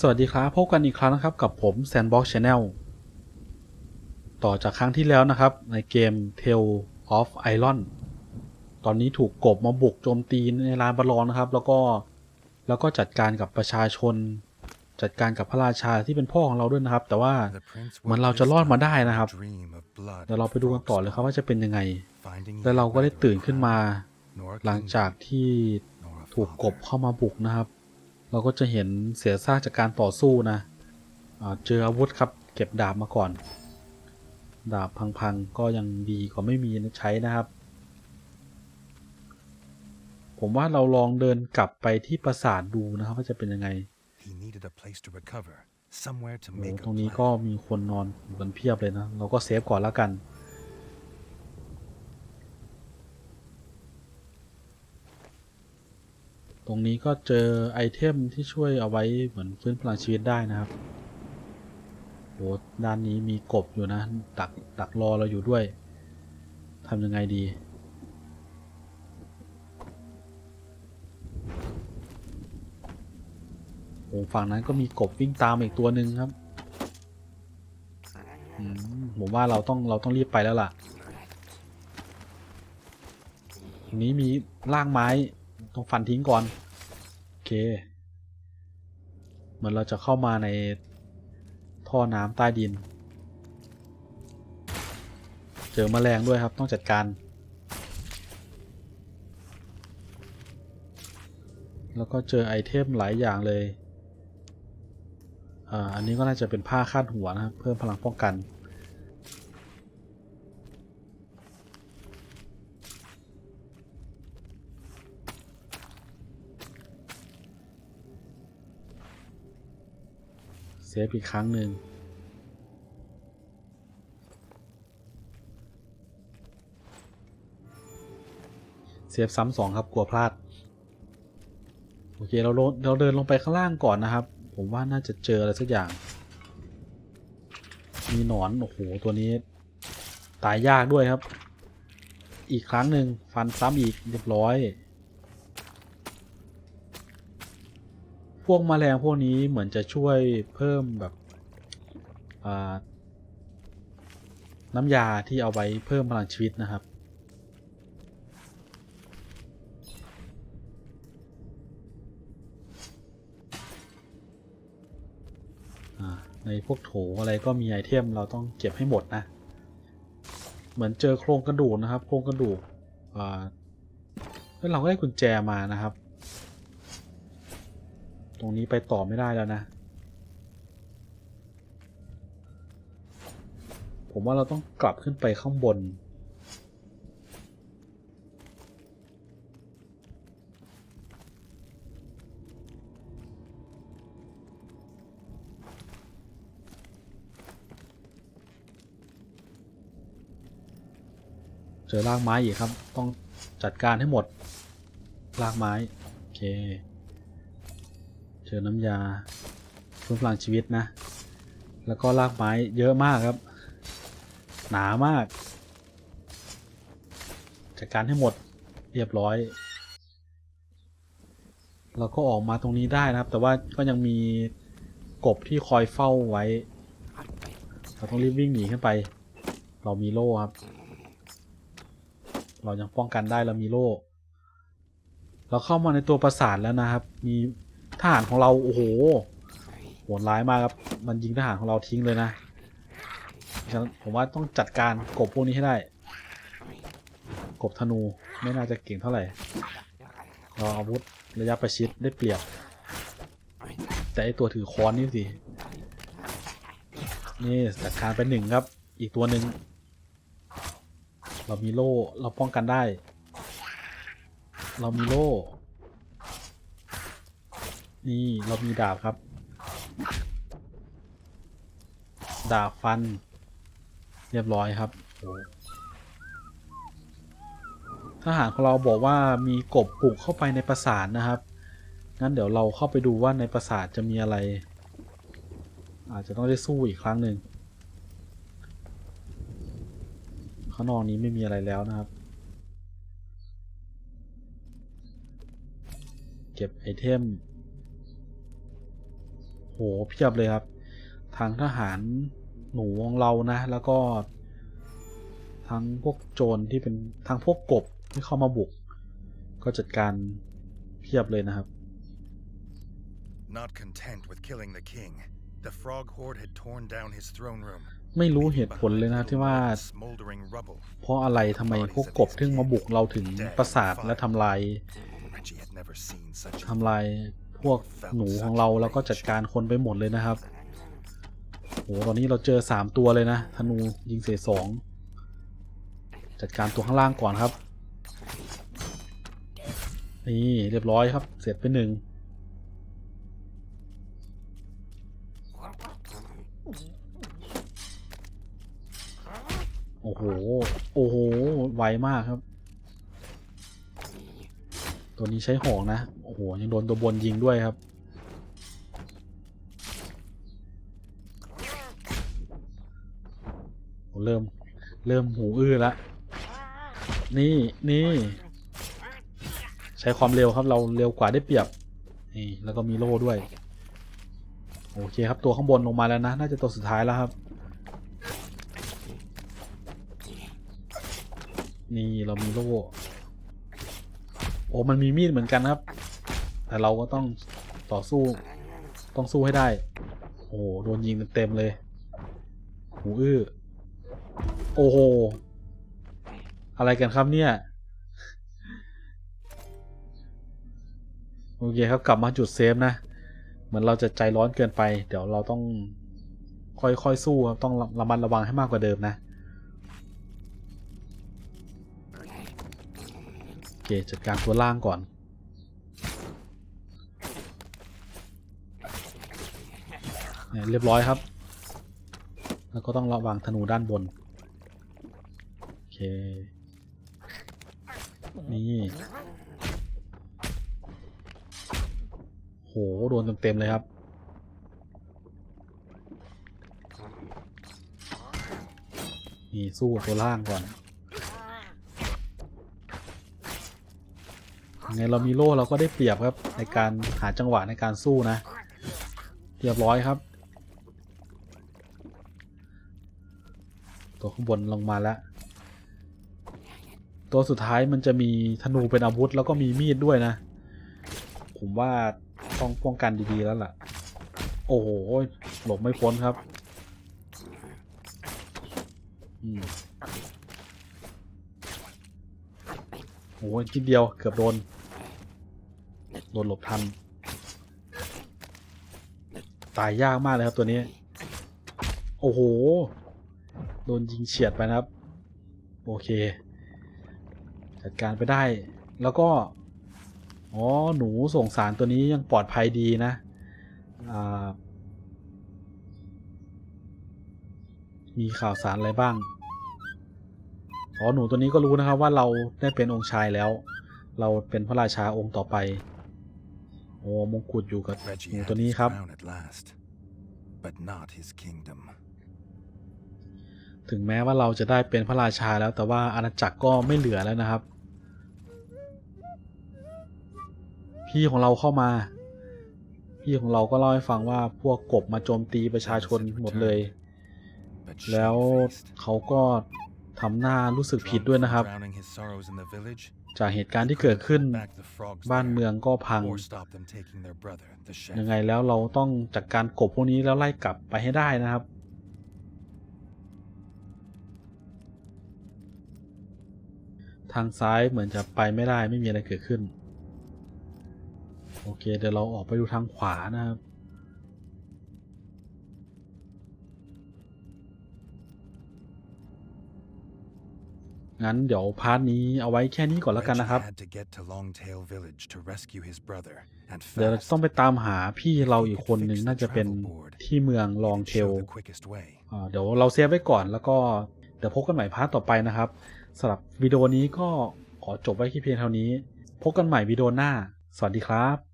สวัสดีครับพบกันอีกครั้งนะครับกับผม Sandbox Channel ต่อจากครั้งที่แล้วนะครับในเกม Tale of Iron ตอนนี้ถูกกบมาบุกโจมตีในลานบอลอนนะครับ แล้วก็แล้วก็จัดการกับประชาชน จัดการกับพระราชาที่เป็นพ่อของเราด้วยนะครับ แต่ว่าเหมือนเราจะรอดมาได้นะครับเดี๋ยวเราไปดูกันต่อเลยครับว่าจะเป็นยังไง แล้วเราก็ได้ตื่นขึ้นมา หลังจากที่ถูกกบเข้ามาบุกนะครับ เราก็จะเห็นเสียซากจากการต่อสู้นะอ่าเจออาวุธครับเก็บดาบมาก่อน ดาบพังๆก็ยังดีกว่าไม่มีใช้นะครับ ผมว่าเราลองเดินกลับไปที่ปราสาทดูนะครับว่าจะเป็นยังไง He needed a place to recover, somewhere to โอ้ make ตรง a นี้ plan. ก็มีคนนอนอยู่กันเพียบเลยนะ เราก็เซฟก่อนแล้วกัน ตรงนี้ก็เจอไอเทมที่ช่วยเอาไว้เหมือนฟื้นพลังชีวิตได้นะครับโหด้านนี้มีกบอยู่นะตักตักรอเราอยู่ด้วยทำยังไงดี โอ้ฝั่งนั้นก็มีกบวิ่งตามอีกตัวหนึ่งครับผมว่าเราต้องเราต้องรีบไปแล้วล่ะทีนี้มีล่างไม้ ต้องฟันทิ้งก่อน โอเค เหมือนเราจะเข้ามาในท่อน้ำใต้ดิน เจอแมลงด้วยครับ ต้องจัดการ แล้วก็เจอไอเทมหลายอย่างเลย อ่า อันนี้ก็น่าจะเป็นผ้าคาดหัวนะครับ เพิ่มพลังป้องกัน เซฟอีกครั้งหนึ่งเซฟซ้ำสองครับกลัวพลาด โอเคเราลงเราเดินลงไปข้างล่างก่อนนะครับ ผมว่าน่าจะเจออะไรสักอย่าง มีหนอน โอ้โห ตัวนี้ ตายยากด้วยครับ อีกครั้งหนึ่งฟันซ้ำอีกเรียบร้อย พวกแมลงพวกนี้เหมือนจะช่วยเพิ่มแบบน้ำยาที่เอาไว้เพิ่มพลังชีวิตนะครับ ในพวกโถอะไรก็มีไอเทมเราต้องเก็บให้หมดนะ เหมือนเจอโครงกระดูกนะครับ โครงกระดูกแล้วเราก็ได้กุญแจมานะครับ ตรงนี้ไปต่อไม่ได้แล้วนะ ผมว่าเราต้องกลับขึ้นไปข้างบน เจอรากไม้อีกครับ ต้องจัดการให้หมดรากไม้ โอเค อน้ำยาฟื้นพลังชีวิตนะ แล้วก็รากไม้เยอะมากครับ หนามาก จัดการให้หมดเรียบร้อย เราก็ออกมาตรงนี้ได้นะครับ แต่ว่าก็ยังมีกบที่คอยเฝ้าไว้ เราต้องรีบวิ่งหนีขึ้นไป เรามีโล่ครับ เรายังป้องกันได้เรามีโล่ เราเข้ามาในตัวปราสาทแล้วนะครับ มี ทหารของเราโอ้โหโหดร้ายมากครับ มันยิงทหารของเราทิ้งเลยนะฉะนั้นผมว่าต้องจัดการกบพวกนี้ให้ได้ กบธนูไม่น่าจะเก่งเท่าไหร่เราอาวุธระยะประชิดได้เปรียบ แต่ไอตัวถือค้อนนี่สินี่จัดการไปหนึ่งครับ อีกตัวหนึ่งเรามีโล่เราป้องกันได้ เรามีโล่ นี่เรามีดาบครับ ดาบฟัน เรียบร้อยครับทหารของเราบอกว่ามีกบปลูกเข้าไปในปราสาทนะครับ งั้นเดี๋ยวเราเข้าไปดูว่าในปราสาทจะมีอะไร อาจจะต้องได้สู้อีกครั้งหนึ่งข้างนอกนี้ไม่มีอะไรแล้วนะครับ เก็บไอเทม โหเพียบเลยครับทางทหารหนูของเรานะ แล้วก็ทั้งพวกโจรที่เป็นทั้งพวกกบที่เข้ามาบุก ก็จัดการเพียบเลยนะครับ Not content with killing the king, the frog horde had torn down his throne room. ไม่รู้ leaving เหตุผลเลยนะ behind ที่ว่า little more than smoldering rubble. เพราะอะไรทำไมพวกกบถึงมาบุกเราถึงปราสาทและทำลาย Reggie had never seen such ทำลาย พวกหนูของเราแล้วก็จัดการคนไปหมดเลยนะครับโหตอนนี้เราเจอสามตัวเลยนะธนูยิงเสียสองจัดการตัวข้างล่างก่อนครับนี่เรียบร้อยครับ เสร็จไปหนึ่งโอ้โห โอ้โห ไวมากครับ ตัวนี้ใช้หอกนะ โอ้โห ยังโดนตัวบนยิงด้วยครับโอ้เริ่ม เริ่มหูอื้อล้วนี่นี่ใช้ความเร็วครับเราเร็วกว่าได้เปรียบ นี่ แล้วก็มีโล่ด้วย โอเคครับตัวข้างบนลงมาแล้วนะ น่าจะตัวสุดท้ายแล้วครับ นี่เรามีโล่ โอ้มันมีมีดเหมือนกันครับ แต่เราก็ต้องต่อสู้ ต้องสู้ให้ได้ โอ้โดนยิงเต็มเลย หูอื้อ โอ้โห อะไรกันครับเนี่ย โอเคครับกลับมาจุดเซฟนะ เหมือนเราจะใจร้อนเกินไป เดี๋ยวเราต้องค่อยๆสู้ครับ ต้องระมัดระวังให้มากกว่าเดิมนะ เค จัดการตัวล่างก่อนเนี่ยเรียบร้อยครับ แล้วก็ต้องระวังธนูด้านบน โอเค นี่โห โดนเต็ม ๆ เลยครับนี่สู้ตัวล่างก่อน ยังไงเรามีโล่เราก็ได้เปรียบครับ ในการหาจังหวะในการสู้นะ เรียบร้อยครับ ตัวข้างบนลงมาแล้ว ตัวสุดท้ายมันจะมีธนูเป็นอาวุธแล้วก็มีมีดด้วยนะ ผมว่าต้องป้องกันดีๆแล้วล่ะ โอ้โหหลบไม่พ้นครับอืมโอ้ยทีเดียวเกือบโดน โดนหลบทัน ตายยากมากเลยครับตัวนี้ โอ้โห โดนยิงเฉียดไปนะครับ โอเค จัดการไปได้ แล้วก็ อ๋อ หนูส่งสารตัวนี้ยังปลอดภัยดีนะมีข่าวสารอะไรบ้าง อ๋อ หนูตัวนี้ก็รู้นะครับว่าเราได้เป็นองค์ชายแล้ว เราเป็นพระราชาองค์ต่อไป โอ้มงกุฎอยู่กับห Reggie นู had ตัวนี้ his ครับ crown at last, but not his kingdom. ถึงแม้ว่าเราจะได้เป็นพระราชาแล้วแต่ว่าอาณาจักรก็ไม่เหลือแล้วนะครับ พี่ของเราเข้ามา พี่ของเราก็เล่าให้ฟังว่าพวกกบมาโจมตีประชาชนหมดเลย But แล้ว shamefaced, เขาก็ทำหน้ารู้สึกผิดด้วยนะครับ drowning his sorrows in the village, จากเหตุการณ์ที่เกิดขึ้น back the frogs บ้าน there, เมืองก็พัง or stop them taking their brother, the chef. ยังไงแล้วเราต้องจัดการกบพวกนี้แล้วไล่กลับไปให้ได้นะครับ ทางซ้ายเหมือนจะไปไม่ได้ไม่มีอะไรเกิดขึ้น โอเคเดี๋ยวเราออกไปดูทางขวานะครับ งั้นเดี๋ยวพาร์ทนี้เอาไว้แค่นี้ก่อนแล้วกัน Reggie นะครับ had to get to Longtail Village to rescue his brother, and เดี๋ยว fast. ต้องไปตามหาพี่เราอีกคนหนึ่งน่าจะเป็นที่เมืองลอง He'd เท show ล the quickest way. อ่าเดี๋ยวเราเซฟไว้ก่อนแล้วก็เดี๋ยวพบกันใหม่พาร์ทต่อไปนะครับสำหรับวิดีโอนี้ก็ขอจบไว้ที่เพียงเท่านี้ พบกันใหม่วิดีโอหน้า สวัสดีครับ